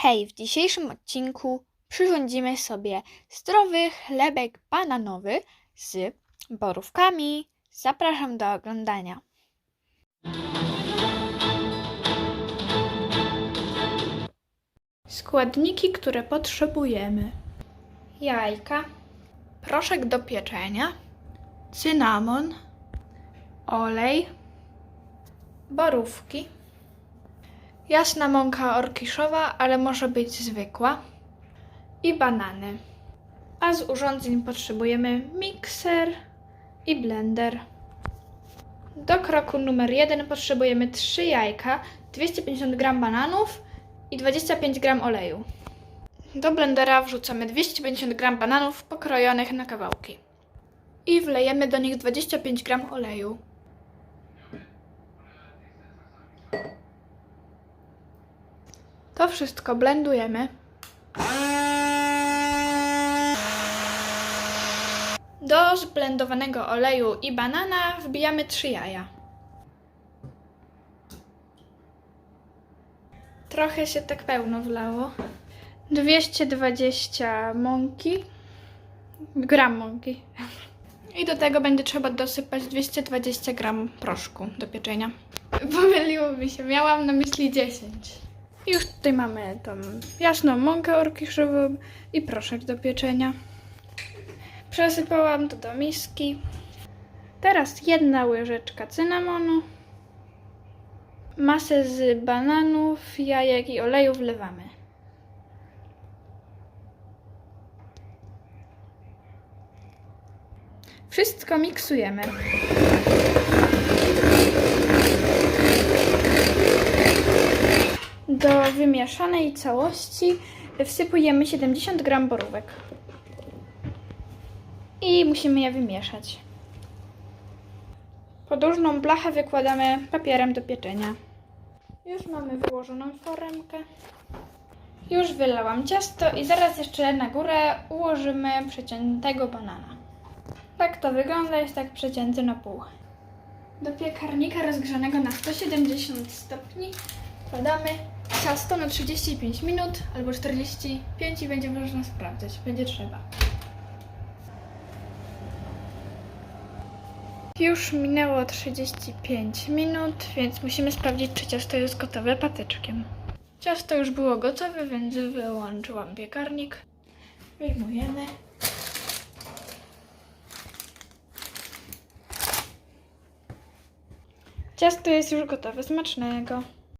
Hej, w dzisiejszym odcinku przyrządzimy sobie zdrowy chlebek bananowy z borówkami. Zapraszam do oglądania. Składniki, które potrzebujemy: jajka, proszek do pieczenia, cynamon, olej, borówki. Jasna mąka orkiszowa, ale może być zwykła. I banany. A z urządzeń potrzebujemy mikser i blender. Do kroku numer jeden potrzebujemy 3 jajka, 250 g bananów i 25 g oleju. Do blendera wrzucamy 250 g bananów pokrojonych na kawałki. I wlejemy do nich 25 g oleju. To wszystko blendujemy. Do zblendowanego oleju i banana wbijamy 3 jaja. Trochę się tak pełno wlało. 220 mąki. Gram mąki. I do tego będzie trzeba dosypać 220 gram proszku do pieczenia. Pomyliło mi się, miałam na myśli 10. Już tutaj mamy tą jasną mąkę orkiszową i proszek do pieczenia. Przesypałam to do miski. Teraz jedna łyżeczka cynamonu. Masę z bananów, jajek i oleju wlewamy. Wszystko miksujemy. Do wymieszanej całości wsypujemy 70 g borówek. I musimy je wymieszać. Podłużną blachę wykładamy papierem do pieczenia. Już mamy wyłożoną foremkę. Już wylałam ciasto i zaraz jeszcze na górę ułożymy przeciętego banana. Tak to wygląda, jest tak przecięty na pół. Do piekarnika rozgrzanego na 170 stopni wkładamy ciasto na 35 minut albo 45 i będzie można sprawdzać, będzie trzeba. Już minęło 35 minut, więc musimy sprawdzić, czy ciasto jest gotowe patyczkiem. Ciasto już było gotowe, więc wyłączyłam piekarnik. Wyjmujemy. Ciasto jest już gotowe, smacznego.